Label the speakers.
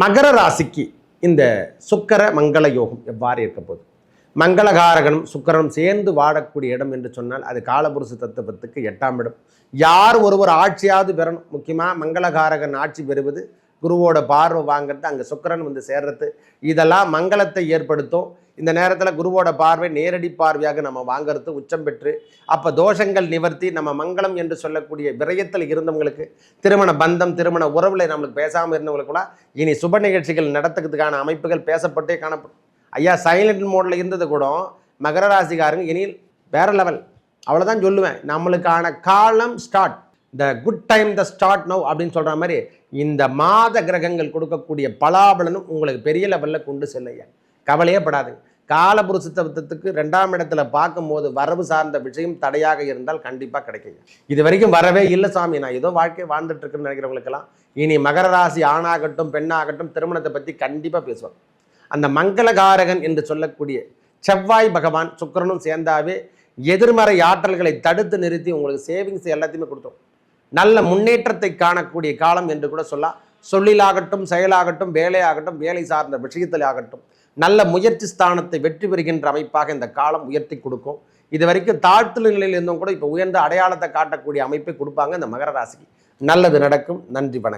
Speaker 1: மகர ராசிக்கு இந்த சுக்கர மங்கள யோகம் எவ்வாறு இருக்க போகுது? மங்களகாரகனும் சுக்கரனும் சேர்ந்து வாழக்கூடிய இடம் என்று சொன்னால் அது காலபுருஷ தத்துவத்துக்கு எட்டாம் இடம். யார் ஒருவர் ஆட்சியாவது பெறணும். முக்கியமாக மங்களகாரகன் ஆட்சி பெறுவது குருவோட பார்வை வாங்கிறது அங்கே சுக்கரன் வந்து சேர்றது இதெல்லாம் மங்களத்தை ஏற்படுத்தும். இந்த நேரத்தில் குருவோட பார்வை நேரடி பார்வையாக நம்ம வாங்கிறது உச்சம் பெற்று அப்போ தோஷங்கள் நிவர்த்தி நம்ம மங்களம் என்று சொல்லக்கூடிய விரயத்தில் இருந்தவங்களுக்கு திருமண பந்தம் திருமண உறவில் நம்மளுக்கு பேசாமல் இருந்தவங்களுக்குலாம் இனி சுப நிகழ்ச்சிகள் நடத்துறதுக்கான அமைப்புகள் பேசப்பட்டே காணப்படும். ஐயா சைலண்ட் மோடில் இருந்தது கூட மகர ராசிக்காரங்க இனி வேற லெவல் அவ்வளோதான் சொல்லுவேன். நம்மளுக்கான காலம் start the good time the start now அப்படின்னு சொல்கிற மாதிரி இந்த மாத கிரகங்கள் கொடுக்கக்கூடிய பலாபலனும் உங்களுக்கு பெரிய லெவலில் கொண்டு செல்லையா. கவலையே படாதுங்க. காலபுருஷ தத்துவத்துக்கு ரெண்டாம் இடத்துல பார்க்கும்போது வரவு சார்ந்த விஷயம் தடையாக இருந்தால் கண்டிப்பாக கிடைக்குங்க. இது வரைக்கும் வரவே இல்லை சாமி. நான் ஏதோ வாழ்க்கை வாழ்ந்துட்டுருக்குன்னு நினைக்கிறவங்களுக்கெல்லாம் இனி மகர ராசி ஆணாகட்டும் பெண்ணாகட்டும் திருமணத்தை பற்றி கண்டிப்பாக பேசுவோம். அந்த மங்களகாரகன் என்று சொல்லக்கூடிய செவ்வாய் பகவான் சுக்கிரனும் சேர்ந்தாவே எதிர்மறை ஆற்றல்களை தடுத்து நிறுத்தி உங்களுக்கு சேவிங்ஸ் எல்லாத்தையுமே கொடுத்தோம் நல்ல முன்னேற்றத்தை காணக்கூடிய காலம் என்று கூட சொல்லலாம். சொல்லிலாகட்டும் செயலாகட்டும் வேலையாகட்டும் வேலை சார்ந்த விஷயத்தில் ஆகட்டும் நல்ல முயற்சி ஸ்தானத்தை வெற்றி பெறுகின்ற அமைப்பாக இந்த காலம் உயர்த்தி கொடுக்கும். இது வரைக்கும் நிலையில் இருந்தும் கூட இப்போ உயர்ந்த அடையாளத்தை காட்டக்கூடிய அமைப்பை கொடுப்பாங்க இந்த மகர ராசிக்கு. நல்லது நடக்கும். நன்றி வணக்கம்.